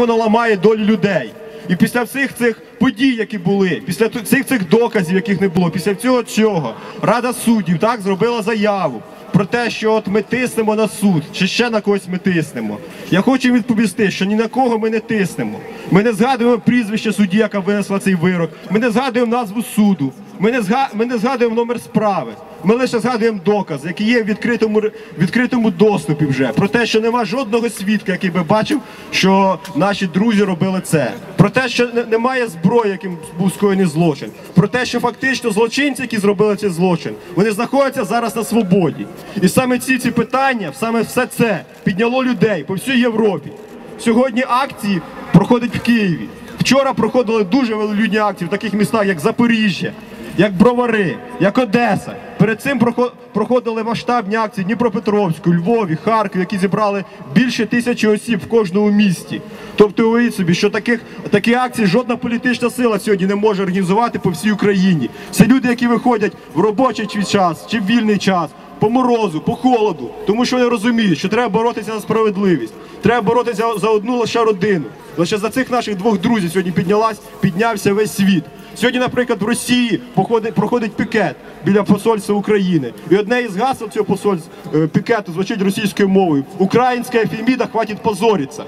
воно ламає долю людей. І після всіх цих подій, які були, після всіх цих доказів, яких не було, після цього цього Рада суддів так зробила заяву про те, що от ми тиснемо на суд, чи ще на когось ми тиснемо. Я хочу відповісти, що ні на кого ми не тиснемо. Ми не згадуємо прізвище судді, яка винесла цей вирок. Ми не згадуємо назву суду. Ми не згадуємо номер справи. Ми лише згадуємо доказ, який є в відкритому, відкритому доступі вже про те, що нема жодного свідка, який би бачив, що наші друзі робили це. Про те, що немає зброї, яким був скоєний злочин. Про те, що фактично злочинці, які зробили цей злочин, вони знаходяться зараз на свободі. І саме ці ці питання, саме все це підняло людей по всій Європі. Сьогодні акції проходять в Києві. Вчора проходили дуже велолюдні акції в таких містах, як Запоріжжя, як Бровари, як Одеса. Перед цим прохо- проходили масштабні акції Дніпропетровську, Львові, Харкові, які зібрали більше тисячі осіб в кожному місті. Тобто уявіть собі, що таких такі акції жодна політична сила сьогодні не може організувати по всій Україні. Це люди, які виходять в робочий чи час чи в вільний час. По морозу, по холоду, тому що вони розуміють, що треба боротися за справедливість, треба боротися за одну лише родину. Лише за цих наших двох друзів сьогодні піднялась, піднявся весь світ. Сьогодні, наприклад, в Росії проходить пікет біля посольства України. І одне із гасел цього посольства е, пікету звучить російською мовою: Українська ефеміда хватить позоритися.